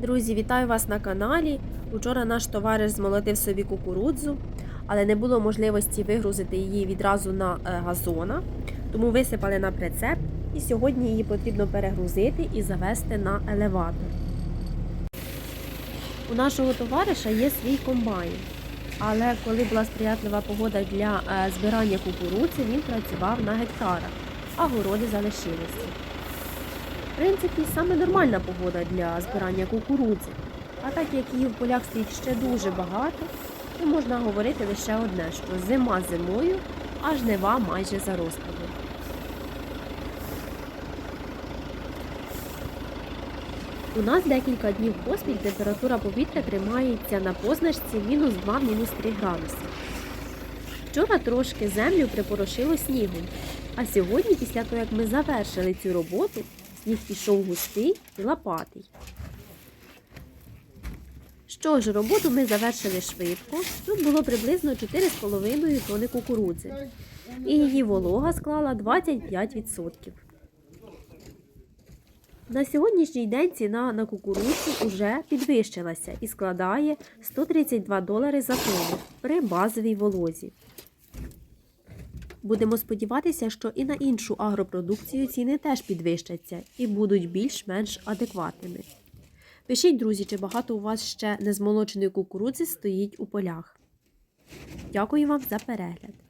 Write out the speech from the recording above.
Друзі, вітаю вас на каналі. Учора наш товариш змолотив собі кукурудзу, але не було можливості вигрузити її відразу на е, газона, тому висипали на прицеп і сьогодні її потрібно перегрузити і завести на елеватор. У нашого товариша є свій комбайн, але коли була сприятлива погода для е, збирання кукурудзи, він працював на гектарах, а городи залишилися. Принципі, саме нормальна погода для збирання кукурудзи. А так як її в полях стоїть ще дуже багато, то можна говорити лише одне, що зима зимою, а жнива майже за. У нас декілька днів поспіль температура повітря тримається на позначці мінус 2 мінус 3 градуси. Вчора трошки землю припорошило снігом, а сьогодні, після того, як ми завершили цю роботу, сніг пішов густий і лопатий. Що ж, роботу ми завершили швидко. Тут було приблизно 4,5 тони кукурудзи. І її волога склала 25%. На сьогоднішній день ціна на кукурудзу вже підвищилася і складає 132 долари за тонну при базовій волозі. Будемо сподіватися, що і на іншу агропродукцію ціни теж підвищаться і будуть більш-менш адекватними. Пишіть, друзі, чи багато у вас ще незмолоченої кукурудзи стоїть у полях. Дякую вам за перегляд!